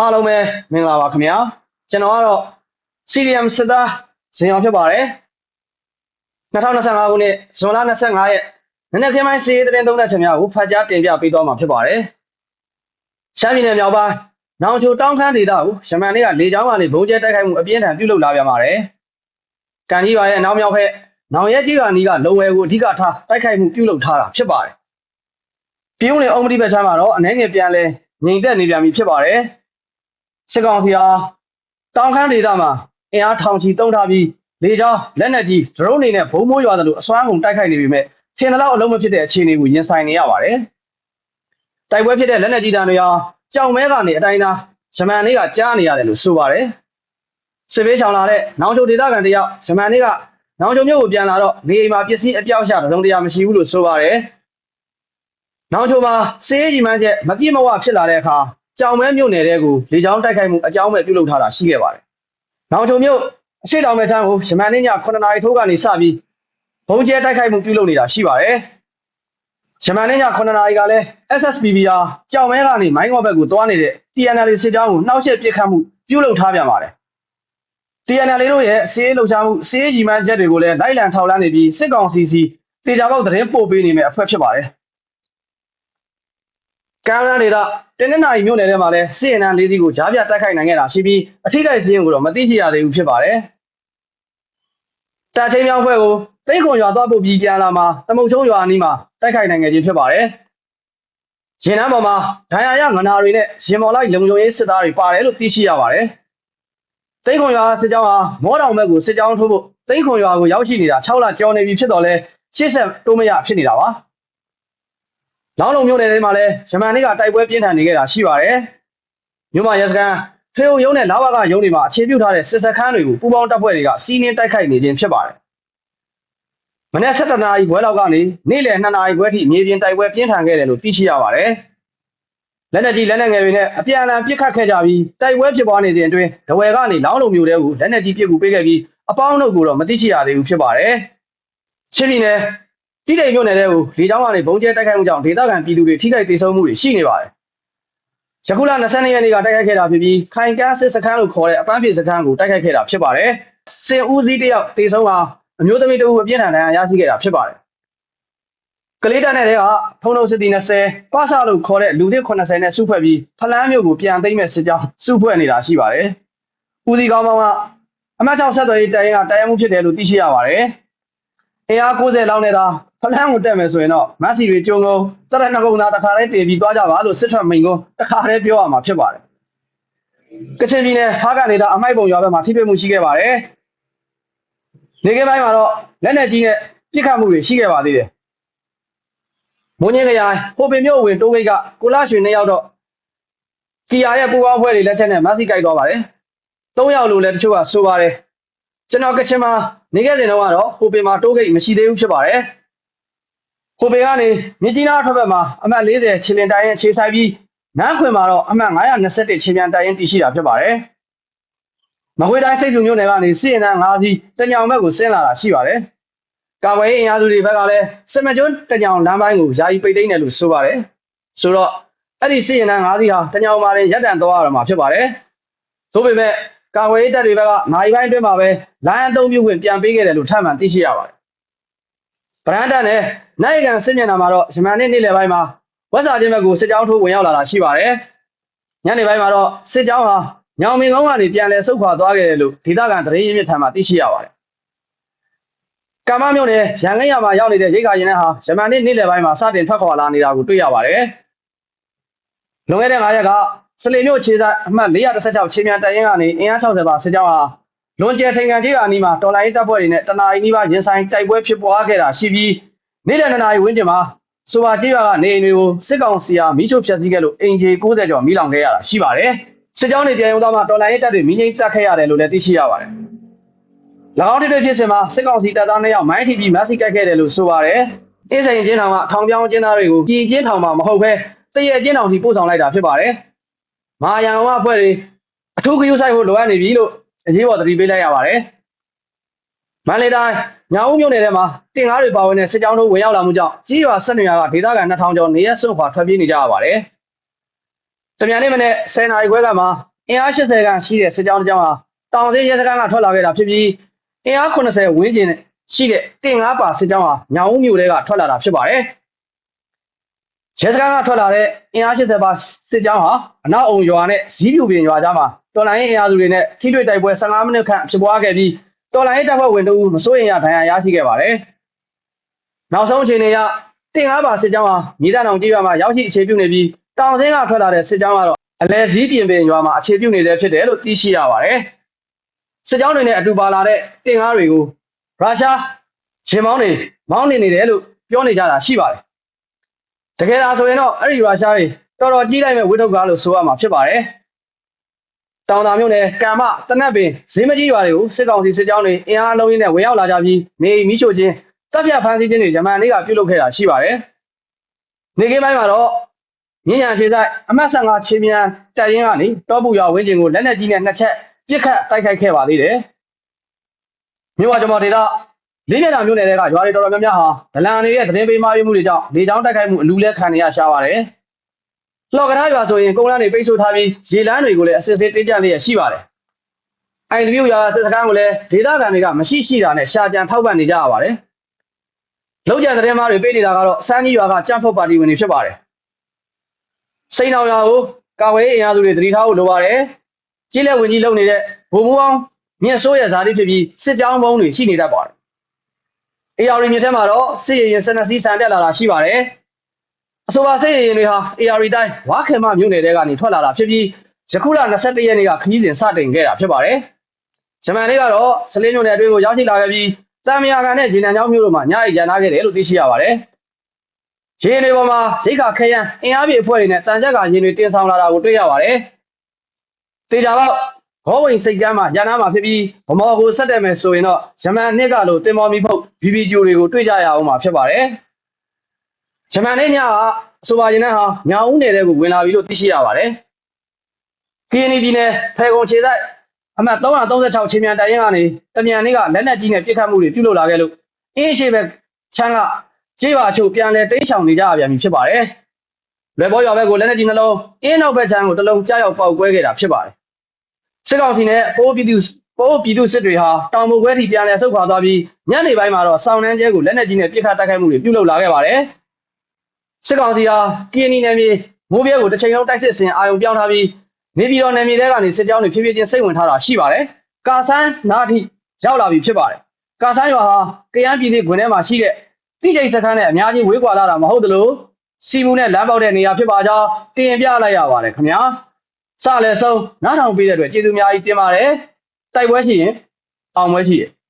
အားလုံးပဲမင်္ဂလာပါခင်ဗျာကျွန်တော်ကတော့ CDM စစ်သားဇင်အောင်ဖြစ်ပါတယ်2025ခုနှစ်ဇွန်လ25ရက်နေ့နေ့ခင်းပိုင်းစီးရီးသတင်းသုံးသပ်ချက်များကိုဖတ်ကြားတင်ပြပေးသွားမှာဖြစ်ပါတယ်ရှမ်းပြည်နယ်မြောက်ပိုင်းနောင်ချိုတောင်းခမ်းဒေသကိုရှမန်လေးကလေကြောင်းကနေဘုံကျဲတိုက်ခိုက်မှုအပြင်းထန်ပြုလုပ်လာပြန်ပါတယ်ကန်ကြီးပါရဲ့အနောက်မြောက်ဘက်နောင်ရဲကြီးကနီးကလုံဝဲကိုအဓိကထားတိုက်ခိုက်မှုပြုလုပ်ထားတာဖြစ်ပါတယ်ပြုံးနေအောင်မတိဘက်ချမ်းမှာတော့အနေငယ်ပြန်လဲငြိမ်သက်နေပြန်ပြီဖြစ်ပါတယ် စစ်ကောင်စီဟာတောင်ခမ်းဒေသမှာအင်အားထောင်ချီတုံးထားပြီးလေကြောင်းလက်နက်ကြီးဒရုန်းတွေနဲ့ဘုံမိုးရွာသလိုအစွမ်းကုန်တိုက်ခိုက်နေပေမဲ့ထင်သလောက်အလုံးမဖြစ်တဲ့အခြေအနေကိုရင်ဆိုင်နေရပါတယ်။တိုက်ပွဲဖြစ်တဲ့လက်နက်ကြီးတန်းတွေဟာကြောင်မဲကနေအတိုင်းသားဂျမန်လေးကကြားနေရတယ်လို့ဆိုပါတယ်။စစ်ဘေးချောင်လာတဲ့နောင်ချိုဒေသခံတယောက်ဂျမန်လေးကနောင်ချိုမြို့ကိုပြန်လာတော့နေအိမ်မှာပစ္စည်းအပြောက်ရှာတုံးတရားမရှိဘူးလို့ဆိုပါတယ်။နောင်ချိုမှာစေးကြီးမှန်းချက်မပြည့်မဝဖြစ်လာတဲ့အခါ ကြောင်မဲမြို့နယ်တဲကိုလေကြောင်းတိုက်ခိုက်မှုအကြောင်းပဲပြုလုပ်ထားတာရှိခဲ့ပါတယ်။နောင်ချုံမြို့အရှိတောင်မဲဆန်းကိုရမန်နေ့ည9နာရီထိုးကနေစပြီးဘုံကျဲတိုက်ခိုက်မှုပြုလုပ်နေတာရှိပါတယ်။ရမန်နေ့ည9နာရီကလည်း SSPB ဟာကြောင်မဲကနေမိုင်းငေါဘက်ကိုတွားနေတဲ့ TNL စစ်ကြောင်းကိုနှောက်ယှက်ပစ်ခတ်မှုပြုလုပ်ထားပြန်ပါတယ်။ TNL တို့ရဲ့စီးရေးလှုပ်ရှားမှုစီးရေးကြီးမှန်းချက်တွေကိုလည်းလိုက်လံထောက်လှမ်းနေပြီးစစ်ကောင်စီစီတေချာပေါက်သတင်းပို့ပေးနေမယ့်အဖွဲ့ဖြစ်ပါတယ်။ ကမ်းရန်ဒေသတင်းနင်္နာရီမြို့နယ်ထဲမှာလည်းစစ်ရင်တန်းလေးစီးကိုကြားပြတိုက်ခိုက်နိုင်ခဲ့တာရှိပြီးအထိကိစ္စရင်းကိုတော့မသိရှိရသေးဘူးဖြစ်ပါတယ်။တာချင်းမြောင်းဘက်ကိုသိန်းခွန်ရွာသွားဖို့ပြီးပြန်လာမှာသမုတ်ချုံရွာအနီးမှာတိုက်ခိုက်နိုင်ခဲ့ခြင်းဖြစ်ပါတယ်။ရင်နှမ်းပေါ်မှာဒဏ်ရာရငနာတွေနဲ့ရင်မော်လိုက်လုံခြုံရေးစစ်သားတွေပါတယ်လို့သိရှိရပါတယ်။သိန်းခွန်ရွာစစ်ကြောင်းဟာမောတောင်ဘက်ကိုစစ်ကြောင်းထိုးဖို့သိန်းခွန်ရွာကိုရောက်ရှိနေတာ6လကျော်နေပြီဖြစ်တော့လဲရှေ့ဆက်တိုးမရဖြစ်နေတာပါ။ လောင်းလုံမြို့နယ်ထဲမှာလည်းယမန်နေ့ကတိုက်ပွဲပြင်းထန်နေခဲ့တာရှိပါတယ်။မြို့မရဲစခန်းဖေယုံရုံးနဲ့လာဘကရုံးတွေမှာအခြေပြုထားတဲ့စစ်စခန်းတွေကိုပူးပေါင်းတပ်ဖွဲ့တွေကစီးနင်းတိုက်ခိုက်နေခြင်းဖြစ်ပါတယ်။မနေ့7နာရီခွဲလောက်ကနေနေ့လယ်2နာရီခွဲထိမြေပြင်တိုက်ပွဲပြင်းထန်ခဲ့တယ်လို့သိရှိရပါတယ်။လက်နက်ကြီးလက်နက်ငယ်တွေနဲ့အပြန်အလှန်ပစ်ခတ်ခဲ့ကြပြီးတိုက်ပွဲဖြစ်ပွားနေစဉ်အတွင်းဒဝယ်ကနေလောင်းလုံမြို့တဲကိုလက်နက်ကြီးပစ်ကူပေးခဲ့ပြီးအပေါင်းတို့ကိုတော့မသိရှိရသေးဘူးဖြစ်ပါတယ်။ချင်းပြည်နယ် တိတိမ်မြို့နယ်တဲ့ကိုလေကြောင်းကနေဘုံကျဲတိုက်ခိုက်မှုကြောင့်ဒေသခံပြည်သူတွေထိခိုက်ဒေဆုံးမှုတွေရှိနေပါတယ်။ယခုလ22ရက်နေ့ကတိုက်ခိုက်ခဲ့တာဖြစ်ပြီးခိုင်ကန်းစစ်စခန်းလို့ခေါ်တဲ့အပန်းဖြေစခန်းကိုတိုက်ခိုက်ခဲ့တာဖြစ်ပါတယ်။စင်ဦးစီးတယောက်ဒေဆုံးကအမျိုးသမီးတဦးအပြင်းထန်ဒဏ်ရာရရှိခဲ့တာဖြစ်ပါတယ်။ကလေးတပ်နယ်တွေကထုံထုံစစ်တီ20ပါဆာလို့ခေါ်တဲ့လူသစ်80နဲ့စုဖွဲ့ပြီးဖလန်းမြို့ကိုပြန်သိမ်းမဲ့စစ်ကြောင်းစုဖွဲ့နေတာရှိပါတယ်။ဦးစီးကောင်းပေါင်းကအမတ်6ဆက်သွယ်ရေးတိုင်ရင်ကတိုင်ရမှုဖြစ်တယ်လို့သိရှိရပါတယ်။အင်အား90လောက်နဲ့သာ ဖလန်းကိုတက်မယ်ဆိုရင်တော့မက်ဆီတွေကျုံကုန်စတဲ့နှစ်ကုန်းသားတစ်ခါတည်းတည်ပြီးသွားကြပါလို့စစ်ထွက်မိန်ကုန်းတစ်ခါတည်းပြောရမှာဖြစ်ပါတယ်။ကချင်ပြည်နယ်ဖားကန်ဒေသအမိုက်ပုံရွာဘက်မှာထိတွေ့မှုရှိခဲ့ပါတယ်။နေကင်းပိုင်းမှာတော့လက်နက်ကြီးနဲ့ပြစ်ခတ်မှုတွေရှိခဲ့ပါသေးတယ်။မွန်ညင်းခရိုင်ဟိုပင်မြို့ဝင်တိုးဂိတ်ကကိုလာရွှေနှစ်ယောက်တော့ကီယာရဲ့ပူပေါင်းဖွဲ့တွေလက်ချက်နဲ့မက်ဆီကြိုက်သွားပါတယ်။သုံးယောက်လို့လည်းတချို့ကဆိုပါတယ်။ကျွန်တော်ကချင်မှာနေခဲ့တဲ့တော့ကတော့ဟိုပင်မှာတိုးဂိတ်မရှိသေးဘူးဖြစ်ပါတယ်။ ဟိုပင်ကနေမြကြီးနားထွက်ဘက်မှာအမှတ်40ခြေလင်တိုင်ရင်ခြေဆိုင်ပြီးနန်းခွင်မှာတော့အမှတ်921ခြေပြန်တိုင်ရင်တည်ရှိတာဖြစ်ပါတယ်။မကွေးတိုင်းစိတ်ဖြူမြို့နယ်ကနေစီရင်တန်း5စီးတညောင်ဘက်ကိုဆင်းလာတာရှိပါတယ်။ကာဝေးအင်အားစုတွေဘက်ကလည်းစမကျွန်းတညောင်လမ်းပိုင်းကိုယာယီပိတ်သိမ်းတယ်လို့ဆိုပါတယ်။ဆိုတော့အဲ့ဒီစီရင်တန်း5စီးဟာတညောင်မှာလည်းရပ်တန့်သွားရမှာဖြစ်ပါတယ်။သို့ပေမဲ့ကာဝေးတပ်တွေဘက်ကနိုင်ပိုင်းအတွင်းမှာပဲလိုင်းအသုံးပြုခွင့်ပြန်ပေးခဲ့တယ်လို့ထပ်မံသိရှိရပါတယ်။ ဗရန်တန်နဲ့နိုင်ကန်စစ်မျက်နှာမှာတော့ရမန်နေ့နေ့လယ်ပိုင်းမှာဝက်စာချင်းဘက်ကိုစစ်ကြောင်းထိုးဝင်ရောက်လာတာရှိပါတယ်။ညနေပိုင်းမှာတော့စစ်ကြောင်းဟာညောင်မင်းကောင်းကနေပြန်လည်ဆုတ်ခွာသွားခဲ့တယ်လို့ဒေသခံသတင်းရင်းမြစ်ထံမှသိရှိရပါတယ်။ကမ္မမြို့နယ်ရန်ကင်းရမှာရောက်နေတဲ့ရိတ်ခါရင်ထဲဟာရမန်နေ့နေ့လယ်ပိုင်းမှာစတင်ထွက်ခွာလာနေတာကိုတွေ့ရပါတယ်။လွန်ခဲ့တဲ့9ရက်ကစလင်မြို့ခြေဆိုင်အမှတ်416ချင်းမြန်တရင်ကနေအင်အား60ပါစစ်ကြောင်းဟာ လွန်ကျဲထိန်ကန်ကြီးအနီးမှာတော်လိုင်းတပ်ဖွဲ့တွေနဲ့တနအီနီးပါးရင်ဆိုင်တိုက်ပွဲဖြစ်ပွားခဲ့တာရှိပြီးနေ့လယ်2နာရီဝန်းကျင်မှာဆိုပါကြီးရွာကနေအိမ်တွေကိုစစ်ကောင်စီအားမိချိုဖျက်ဆီးခဲ့လို့အင်ဂျီ60ကျော်မိလောင်ခဲ့ရတာရှိပါတယ်။စစ်ကြောင်းတွေပြန်ရုံသားမှာတော်လိုင်းရေးတပ်တွေမိငိမ့်တက်ခဲ့ရတယ်လို့လည်းသိရှိရပါတယ်။၎င်းတွေဖြစ်စဉ်မှာစစ်ကောင်စီတပ်သား2ယောက်မိုင်းထိပြီးမက်ဆီကတ်ခဲ့တယ်လို့ဆိုပါတယ်။အင်းစိန်ချင်းထောင်ကထောင်ပြောင်းချင်းသားတွေကိုပြည်ချင်းထောင်မှာမဟုတ်ဘဲတရချင်းထောင်စီပို့ဆောင်လိုက်တာဖြစ်ပါတယ်။မာယံဝအဖွဲ့တွေအထူးခရူးဆိုင်ဖို့လိုအပ်နေပြီလို့ အရေးပေါ်သတိပေးလိုက်ရပါတယ်။မန္တလေးတိုင်းညောင်ဦးမြို့နယ်ထဲမှာတင်ကားတွေပါဝင်တဲ့စစ်ကြောင်းတို့ဝင်ရောက်လာမှုကြောင့်ကြီးရွာဆက်နေရကဒေသခံ2000ကျော်နေရက်စွန့်ခွာထွက်ပြေးနေကြရပါတယ်။တမြန်နေ့မနေ့10နာရီခွဲကမှအင်အား80ခန့်ရှိတဲ့စစ်ကြောင်းတစ်ကြောင်းဟာတောင်စင်းရဲစခန်းကထွက်လာခဲ့တာဖြစ်ပြီးအင်အား80ဝန်းကျင်ရှိတဲ့တင်ငါးပါစစ်ကြောင်းဟာညောင်ဦးမြို့ထဲကထွက်လာတာဖြစ်ပါတယ်ရဲစခန်းကထွက်လာတဲ့အင်အား80ပါစစ်ကြောင်းဟာအနောက်အုံရွာနဲ့ဇီးပြူပင်ရွာကြားမှာ တော်လိုင်းအင်အားစုတွေနဲ့ထိတွေ့တိုက်ပွဲ15မိနစ်ခန့်ဖြစ်ပွားခဲ့ပြီးတော်လိုင်းတပ်ဖွဲ့ဝင်တို့မစိုးရင်ရဒဏ်ရာရရှိခဲ့ပါတယ်နောက်ဆုံးအခြေအနေအရတင်ငါးပါစစ်ကြောင်းဟာမြေတန်းအောင်ကြီးရွာမှာရောက်ရှိအခြေပြုနေပြီးတောင်စင်းကထွက်လာတဲ့စစ်ကြောင်းကတော့အလဲစည်းပြင်ပင်ရွာမှာအခြေပြုနေသေးဖြစ်တယ်လို့သိရှိရပါတယ်စစ်ကြောင်းတွေနဲ့အတူပါလာတဲ့တင်ငါးတွေကိုရုရှားရှင်မောင်းနေမောင်းနေနေတယ်လို့ပြောနေကြတာရှိပါတယ်တကယ်ဒါဆိုရင်တော့အဲ့ဒီရုရှားတွေတော်တော်ကြီးလိုက်မဲ့ဝိထုတ်ကားလို့ဆိုရမှာဖြစ်ပါတယ် တောင်တာမြို့နယ်ကံမတနက်ပင်ဈေးမကြီးရွာတွေကိုစစ်ကောင်စီစစ်ကြောင်းတွေအင်အားအလုံးရင်းနဲ့ဝင်ရောက်လာကြပြီးနေမိရှို့ခြင်းတပ်ဖြတ်ဖမ်းဆီးခြင်းတွေဂျမန်လေးကပြုလုပ်ခဲ့တာရှိပါတယ်နေကင်းပိုင်းမှာတော့ညဉ့်ညာခြေဆိုင်အမှတ်15ချင်းမြန်တိုက်ရင်ကနေတောပူရွာဝင်းကျင်ကိုလက်နက်ကြီးနဲ့နှစ်ချက်ပြစ်ခတ်တိုက်ခိုက်ခဲ့ပါသေးတယ်မြို့ဝကျွန်တော်ဒေသလေးမျက်နှာမြို့နယ်တွေကရွာတွေတော်တော်များများဟာဒလန်တွေရဲ့သတင်းပေးမှားမှုတွေကြောင့်လေကြောင်းတိုက်ခိုက်မှုအလူလဲခံရရှားပါတယ်။ လော်ကထားရွာဆိုရင်ကုန်းလမ်းတွေပိတ်ဆို့ထားပြီးရေလမ်းတွေကိုလည်းအစစ်အဆေးတင်းကျပ်လျက်ရှိပါတယ်။အိုင်ဒီဗျူရွာစစ်စခန်းကိုလည်းဒေသခံတွေကမရှိရှိတာနဲ့ရှာကြံထောက်ပံ့နေကြရပါတယ်။လောက်ကျန်သတင်းမှားတွေပေးနေတာကတော့စမ်းကြီးရွာကကြံ့ဖို့ပါတီဝင်တွေဖြစ်ပါတယ်။စိန်အောင်ရွာကိုကာဝေးအင်အားစုတွေတတိထားဖို့လိုပါတယ်။ကြီးလက်ဝင်ကြီးလုံနေတဲ့ဘုံမူအောင်မြင့်ဆိုးရဲ့ဇာတိဖြစ်ပြီးစစ်ကြောင်းဘုံတွေရှိနေတတ်ပါတယ်။ AR မြစ်ထဲမှာတော့စစ်ရရင်စနစီဆန်တက်လာတာရှိပါတယ်။ အဆိုပါစစ်ရရင်တွေဟာ AR တိုင်းဝါခေမမြို့နယ်တဲကနေထွက်လာတာဖြစ်ပြီးယခုလ21ရက်နေ့ကခရီးစဉ်စတင်ခဲ့တာဖြစ်ပါတယ်။ဂျမန်လေးကတော့စလင်းမြို့နယ်အတွင်းကိုရောက်ရှိလာခဲ့ပြီးတမ်မယာကန်နဲ့ရေနံချောင်းမြို့တို့မှာညအိပ်ရန်ထားခဲ့တယ်လို့သိရှိရပါတယ်။ရေနေပေါ်မှာရိတ်ခါခဲယမ်းအင်အားပြည့်အဖွဲ့တွေနဲ့တန်ချက်ကရင်တွေတင်ဆောင်လာတာကိုတွေ့ရပါတယ်။သေချာတော့ဘောဝင်စိတ်ကမ်းမှာရန်နာမှာဖြစ်ပြီးဗမော်ကိုဆက်တယ်မယ်ဆိုရင်တော့ယမန်နှစ်ကလိုတင်မော်မီဖုတ် VVDO တွေကိုတွေ့ကြရအောင်မှာဖြစ်ပါတယ်။ ယမန်နေ့ညကအဆိုပါရင်နဲ့ဟာညောင်ဦးနယ်တဲ့ကိုဝင်လာပြီလို့သိရှိရပါတယ်။ KNY ပြည်နယ်ဖေကုံခြေဆိုင်အမှတ်336ချင်းမြန်တိုင်ရင်ကနေတမြန်နေ့ကလက်နက်ကြီးနဲ့ပြစ်ခတ်မှုတွေပြုလုပ်လာခဲ့လို့အင်းရှိဘက်ချမ်းကကြေးပါအချို့ပြန်လဲတိတ်ဆောင်နေကြရပြန်ပြီဖြစ်ပါတယ်။လက်ဘောရွာဘက်ကိုလက်နက်ကြီးနှလုံးအင်းနောက်ဘက်ချမ်းကိုတစ်လုံးကြားရောက်ပေါက်ကွဲခဲ့တာဖြစ်ပါတယ်။စစ်ကောင်စီနဲ့ပိုးပြည်သူပိုးပြည်သူစစ်တွေဟာတောင်ပေါ်ခွဲထိပြန်လဲဆုတ်ခွာသွားပြီးညနေပိုင်းမှာတော့စောင်းနှန်းကျဲကိုလက်နက်ကြီးနဲ့ပြစ်ခတ်တိုက်ခိုက်မှုတွေပြုလုပ်လာခဲ့ပါတယ်။ စစ်ကောင်စီဟာ KNY နယ်မြေမိုးပြဲကိုတစ်ချိန်လုံးတိုက်စစ်ဆင်အာရုံပြောင်းထားပြီးနေပြည်တော်နယ်မြေထဲကနေစစ်ကြောင်းတွေဖြည်းဖြည်းချင်းစိတ်ဝင်ထားတာရှိပါတယ်။ကာဆန်းနားထိရောက်လာပြီဖြစ်ပါတယ်။ကာဆန်းရွာဟာကရန်ပြည်နယ်ခွင်ထဲမှာရှိတဲ့စီချိတ်စခန်းနဲ့အများကြီးဝေးကွာလာတာမဟုတ်သလိုစီမူနဲ့လမ်းပေါက်တဲ့နေရာဖြစ်ပါကြောင်းတင်ပြလိုက်ရပါတယ်ခင်ဗျာ။စလည်းဆုံးနားထောင်ပေးတဲ့အတွက်ကျေးဇူးအများကြီးတင်ပါတယ်။တိုက်ပွဲရှိရင်အောင်ပွဲရှိရင်